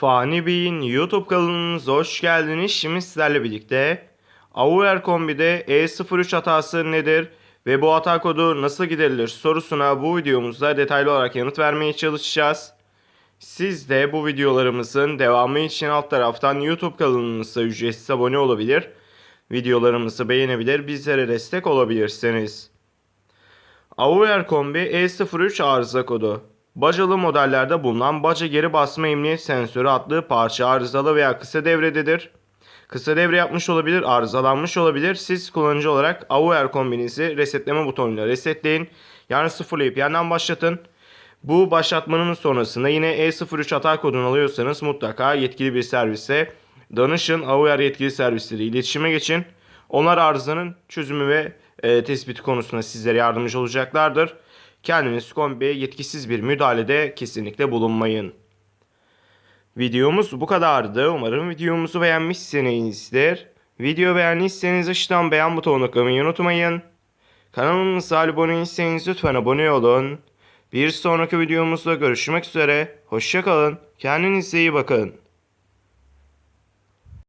Fani Bey'in YouTube kanalınıza hoş geldiniz. Şimdi sizlerle birlikte Auer Kombi'de E03 hatası nedir ve bu hata kodu nasıl giderilir sorusuna bu videomuzda detaylı olarak yanıt vermeye çalışacağız. Siz de bu videolarımızın devamı için alt taraftan YouTube kanalımıza ücretsiz abone olabilir, videolarımızı beğenebilir, bizlere destek olabilirsiniz. Auer Kombi E03 arıza kodu. Bacalı modellerde bulunan baca geri basma emniyet sensörü adlı parça arızalı veya kısa devrededir. Kısa devre yapmış olabilir, arızalanmış olabilir. Siz kullanıcı olarak Auer kombinizi resetleme butonuyla resetleyin. Yani sıfırlayıp yeniden başlatın. Bu başlatmanın sonrasında yine E03 hata kodunu alıyorsanız mutlaka yetkili bir servise danışın. Auer yetkili servisleriyle iletişime geçin. Onlar arızanın çözümü ve e, tespiti konusunda sizlere yardımcı olacaklardır. Kendiniz kombiye yetkisiz bir müdahalede kesinlikle bulunmayın. Videomuz bu kadardı. Umarım videomuzu beğenmişsinizdir. Video beğendiyseniz aşağıdan beğen butonuna tıklamayı unutmayın. Kanalımıza abone değilseniz lütfen abone olun. Bir sonraki videomuzda görüşmek üzere. Hoşçakalın. Kendinize iyi bakın.